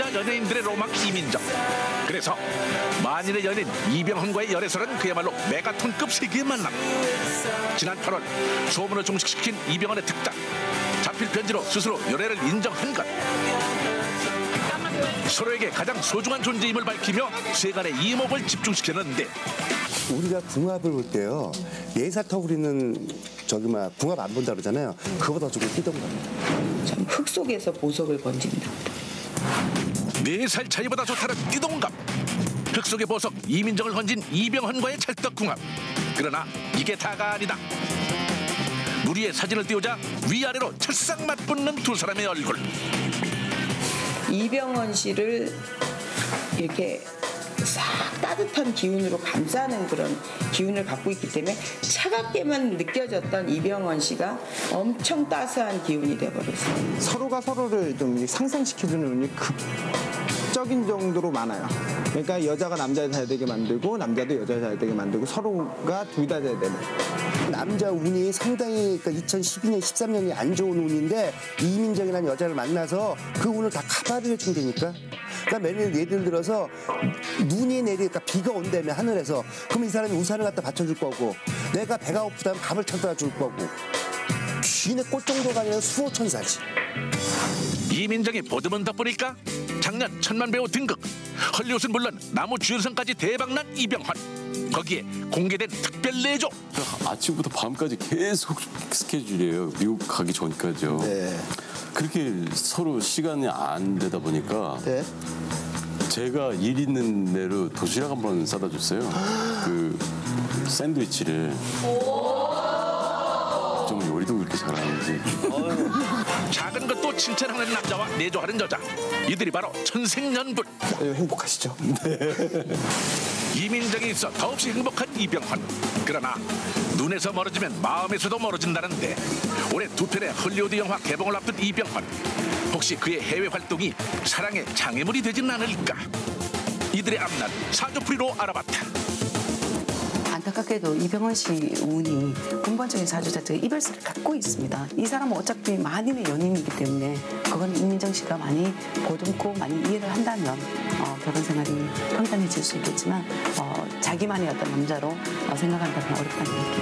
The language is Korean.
남자 연예인들의 로망 이민정. 그래서 만인의 연인 이병헌과의 열애설은 그야말로 메가톤급 세계의 만남. 지난 8월 소문을 종식시킨 이병헌의 특단. 잡힐 편지로 스스로 열애를 인정한 것. 서로에게 가장 소중한 존재임을 밝히며 세간의 이목을 집중시켰는데 우리가 궁합을 볼 때요 예사 터부리는 저기 막 궁합 안 본다 그러잖아요 그거보다 조금 뛰던 겁니다 참 흙 속에서 보석을 건집니다. 네 살 차이보다 좋다는 띠동갑. 흙 속의 보석 이민정을 건진 이병헌과의 찰떡궁합. 그러나 이게 다가 아니다. 물 위에 사진을 띄우자 위아래로 찰싹 맞붙는 두 사람의 얼굴. 이병헌 씨를 이렇게 싹 따뜻한 기운으로 감싸는 그런 기운을 갖고 있기 때문에 차갑게만 느껴졌던 이병헌 씨가 엄청 따스한 기운이 돼버렸어요. 서로가 서로를 좀 상상시켜주는 운이 극적인 정도로 많아요. 그러니까 여자가 남자를 잘 되게 만들고 남자도 여자를 잘 되게 만들고 서로가 둘 다 잘 되는. 남자 운이 상당히 그러니까 2012년 13년이 안 좋은 운인데 이민정이라는 여자를 만나서 그 운을 다 카바를 해준 다니까 그러니까 예를, 예를 들어서 눈이 내리니까 비가 온다며 하늘에서 그럼 이 사람이 우산을 갖다 받쳐줄 거고 내가 배가 고프다면 밥을 찾아다 줄 거고 귀내 꼴 정도가 아니라 수호천사지. 이민정이 보듬은 덕분일까? 작년 천만 배우 등극 헐리우드는 물론 나무 주연상까지 대박난 이병헌 거기에 공개된 특별 내조 아침부터 밤까지 계속 스케줄이에요. 미국 가기 전까지요. 네. 그렇게 서로 시간이 안 되다 보니까 네. 제가 일 있는 대로 도시락 한 번 싸다 줬어요. 그 샌드위치를. 좀 요리도 그렇게 잘하는지. 작은 것도 칭찬하는 남자와 내조하는 여자. 이들이 바로 천생연분. 네, 행복하시죠? 이민정이 있어 더없이 행복한 이병헌. 그러나 눈에서 멀어지면 마음에서도 멀어진다는데 올해 두 편의 헐리우드 영화 개봉을 앞둔 이병헌. 혹시 그의 해외 활동이 사랑의 장애물이 되지는 않을까? 이들의 앞날 사주풀이로 알아봤다 안타깝게도 이병헌 씨 운이 근본적인 사주 자체가 이별세를 갖고 있습니다. 이 사람은 어차피 만인의 연인이기 때문에 그건 이민정 씨가 많이 보듬고 많이 이해를 한다면 어, 결혼 생활이 평탄해질 수 있겠지만 어, 자기만의 어떤 남자로 어, 생각한다면 어렵다는 느낌.